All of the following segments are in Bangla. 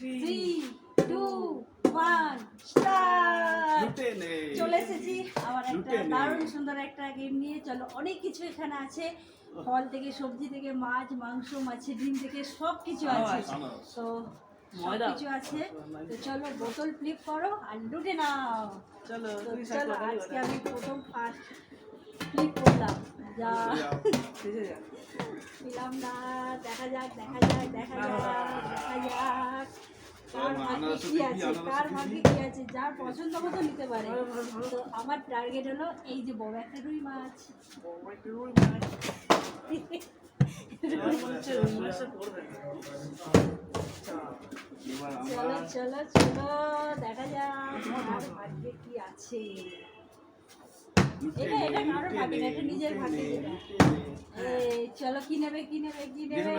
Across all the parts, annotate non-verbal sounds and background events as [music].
থ্রি টু ওয়ান স্টার্ট চলে এসেছি একটা দারুণ সুন্দর একটা গেম নিয়ে। চলো অনেক কিছু এখানে আছে। ফল থেকে সবজি থেকে মাছ মাংস মাছের ডিম থেকে সব কিছু আছে। তো সব কিছু আছে। তো চলো বোতল ফ্লিপ করো আর লুটে নাও চলো চলো আজকে আমি প্রথম ফার্স্ট ফ্লিপ করলাম। যা। পেলাম না। দেখা যাক দেখা যাক দেখা যাক। কি আছে কার। ভাগ্যে কি আছে যার পছন্দ মতো নিতে পারে। তো আমার টার্গেট হলো এই যে বড় একটা রুই মাছ। রুই এবার চলো চলো চলো দেখা যাক কার ভাগ্যে কি আছে। এটা- এটা কারোর ভাগ্যে না, এটা নিজের ভাগ্যে চলো কি নেবে কি নেবে কি নেবে?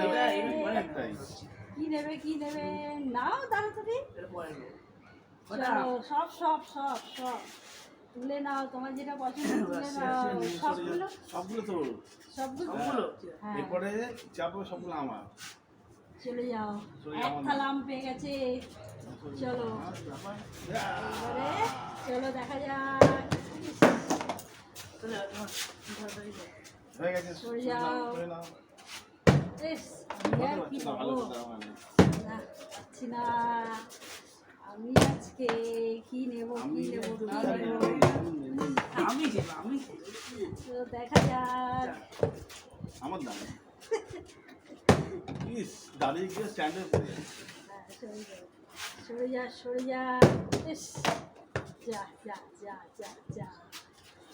কি নেবে কি নেবে? নাও তাড়াতাড়ি সব সব সব সব তুলে নাও তোমার যেটা পছন্দ তুলে নাও। সবগুলো? সবগুলো তো সবগুলো? সবগুলো? হ্যাঁ। এরপরে চাপো সবগুলো আমার। চলে যাও। এক থালা আম পেয়ে গেছে। চলো। এবারে চলো দেখা যাক। চলে যাও, কি আমার পাচ্ছি না। আমি আজকে কি নেব কি নেব আমি আমি তো দেখা যাক। আমার দাম ইস দাঁড়িয়ে গিয়ে স্ট্যান্ডে পড়ে যাচ্ছে। হ্যাঁ, সরে যা সরে যা। যা যা যা যা যা।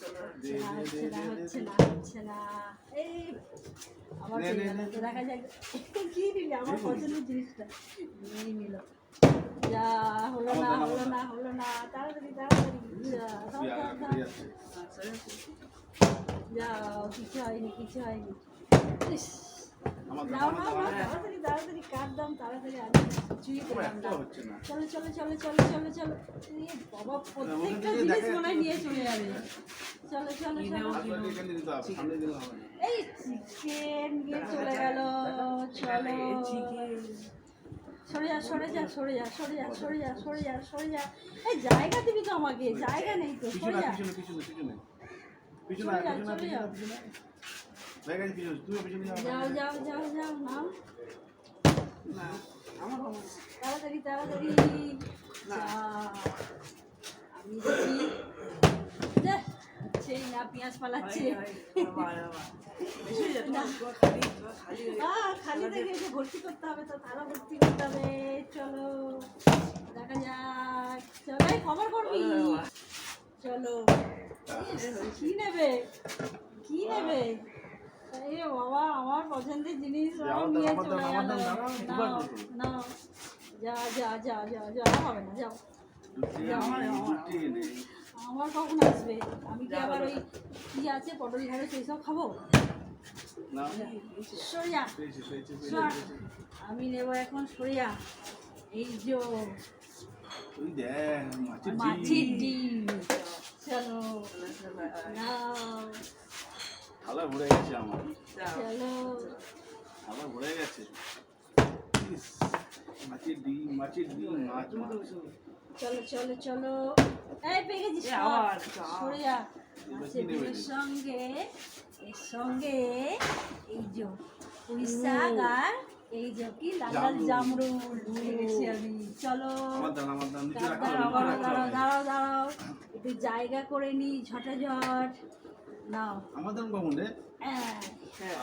না না না আমার নে, নে। নে, পছন্দের জিনিসটা নিয়ে নিল যা হলো না হলো না হলো না তাড়াতাড়ি তাড়াতাড়ি। হ্যাঁ, যাও। কিছু হয়নি কিছু হয়নি ইস, আমার তাড়াতাড়ি তাড়াতাড়ি তাড়াতাড়ি আমি কিছুই আমার পেলাম না একটাও হচ্ছে না। চলো চলো চলো চলো চলো চলো। এ বাবা প্রত্যেকটা জিনিস মনে নিয়ে চলে যাবে। চলো চলো চলো। এই চিকেন নিয়ে চলে গেল। চলো। সরে যা সরে যা সরে যা সরে যা সরে যা সরে যা সরে যা। এই জায়গা দিবি তো আমাকে জায়গা নেই তো সরে যা। পিছনে যাও যাও যাও যাও যাও নাও না, আমার আমার। তাড়াতাড়ি তাড়াতাড়ি। আমি দেখি। সেই না পেঁয়াজ পালাচ্ছে। খালি এসে ভর্তি করতে হবে তো থালা ভর্তি করতে হবে। চলো দেখা যাক। চলো খবর করবি? চলো কি নেবে? কি নেবে? বাবা আমার পছন্দের জিনিস নিয়ে চলে গেল করব। যা যা যা যা যা হবে না যাও। আমার, নে। কখন আসবে? আমি কি আবার ওই কি আছে? পটল ঢেঁড়স এইসব খাব? না। আমি নেব এখন সরিয়া। এই যে মাছের ডিম। চলো নাও। থালা ভরে গেছে আমার। চলো। থালা ভরে গেছে। মাছের ডিম মাছের ডিম মাছ মাছ। চলো চলো চলো। এই পেয়ে গেছিস এ সর। আবার, যা। মাছের ডিমের সঙ্গে এর সঙ্গে এই যে পুঁই শাক আর এই যে কি লাল জামরুল। পেয়ে গেছি আমি। চলো। দাঁড়াও দাঁড়াও দাঁড়াও দাঁড়াও একটু জায়গা করে নি ঝটাঝট। নাও। আমার দাম হ্যাঁ। হ্যাঁ।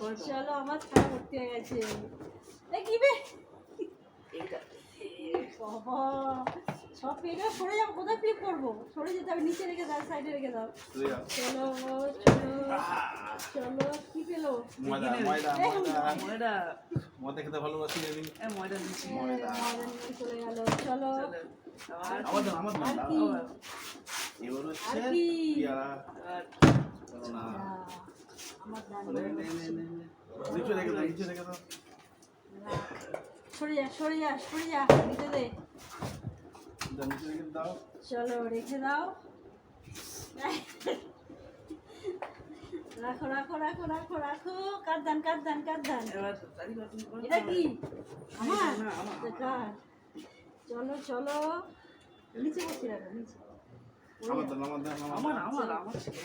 তো। চলো আমার খাওয়া ভর্তি হয়ে গেছে। কি বে? বাবা সব পেয়ে সরে যাব কোথায় ফ্লিপ করব? সরে যেতে হবে নিচে রেখে দাও সাইডে রেখে দাও। চলো চলো চলো কি পেল? ময়দা? ময়দা ময়দা। ময়দা। খেতে ভালোবাসি আমি ময়দা ময়দা। ময়দা চলে গেল। চলো। চলো। [laughs] এবার হচ্ছে পেয়ারা না। নিচে রেখে দাও নিচে রেখে দাও সরে যা সরে যা সরে যা নিতে দে নিচে রেখে দাও চলো রেখে দাও রাখো রাখো রাখো রাখো রাখো কার দান কার দান কার দান এবার তারি বাতি করো। এটা কি আমার কার চলো চলো নিচে বসে রাখো নিচে আমার দান আমার দান আমার আমার আমার ছেলে।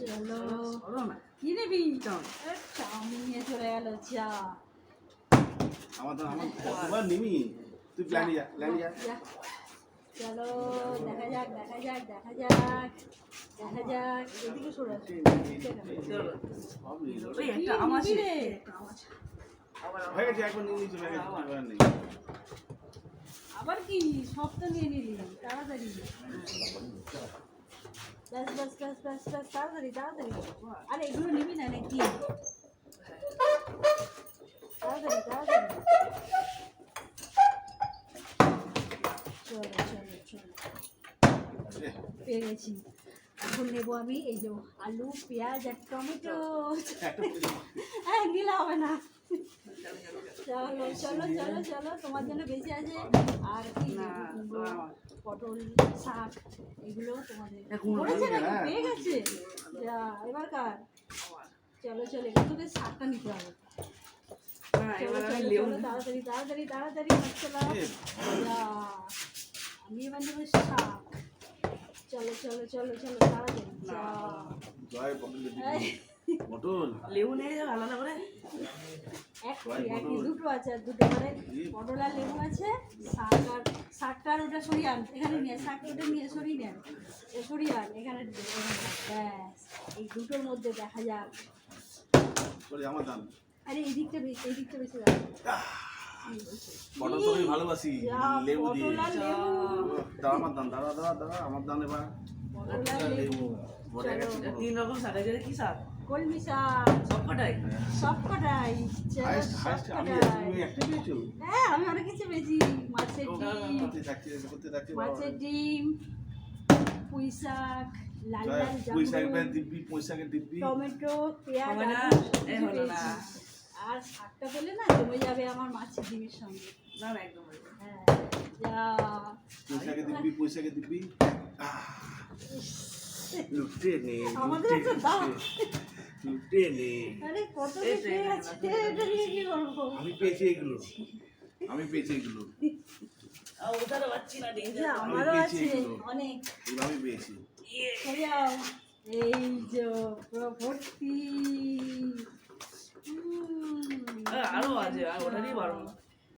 চলো বলো না কি নেবি চাউমিন। নিয়ে চলে গেল চা আমার আমার কতবার নিবি তুই প্ল্যানে যা প্ল্যানে যা যা। চলো দেখা যাক দেখা যাক দেখা যাক দেখা যাক এদিকে সরে। চলো। হয়ে গেছে একবার নিয়ে নিয়েছি গেছে নেই। আবার কি? সব তো নিয়ে নিলি। তাড়াতাড়ি। ব্যাস ব্যাস ব্যাস ব্যাস ব্যাস তাড়াতাড়ি তাড়াতাড়ি। আরে এগুলো নিবি না নাকি? তাড়াতাড়ি তাড়াতাড়ি। চলো চলো চলো। এ, এখন নেব আমি এই যে আলু পেঁয়াজ আর টমেটো। হ্যাঁ নিলে হবে না। চলো চলো চলো চলো তোমার জন্য বেশি আছে। আর কি। পটল শাক এগুলো তোমাদের করেছে নাকি। পেয়ে গেছে? যা এবার কার? চলো চলো এবার তোদের শাকটা নিতে হবে। এবার লেবু তাড়াতাড়ি তাড়াতাড়ি তাড়াতাড়ি চলো এ, যা আমি এবার নেব শাক। চলো চলো চলো চলো তাড়াতাড়ি পটল লেবু নিয়ে আলাদা করে দুটো আছে আর দুটো মানে। পটল আর লেবু আছে শাক আর শাকটা আর ওটা সরিয়ে আন এখানে নিয়ে শাকটা ওটা নিয়ে সরিয়ে নেন এ সরিয়ে আন এখানে ব্যাস এই দুটোর মধ্যে দেখা যাক। আরে এই দিকটা বেশি এই দিকটা বেশি পটল তো আমি ভালোবাসি লেবু দিয়ে। আমার দান দাঁড়া আমার দান এবার। তিন রকম শাক আছে কি শাক? কলমি শাক সব কটাই সব কটাই চলো হাইস্ট সব হাইস্ট আমি কটাই তুমি একটা পেয়েছ হ্যাঁ আমি অনেক কিছু পেয়েছি। মাছের ডিম। মাছের ডিম পুঁই শাক লাল লাল পুঁই শাকের দিব্যি পুঁই শাকের দিব্যি টমেটো পেঁয়াজ। আর শাকটা পেলে না জমে যাবে আমার মাছের ডিমের সঙ্গে। না একদম। হ্যাঁ যা। পুঁই শাকের দিব্যি পুঁই শাকের দিব্যি লুটে নে আমাদের একটা দাও। করব? আমি পেয়েছি এগুলো আমি পেয়েছি এগুলো আমারও আছে অনেক। এগুলো আমি পেয়েছি এই যে পুরো ভর্তি উম, আরও আছে আর ওটারই বারো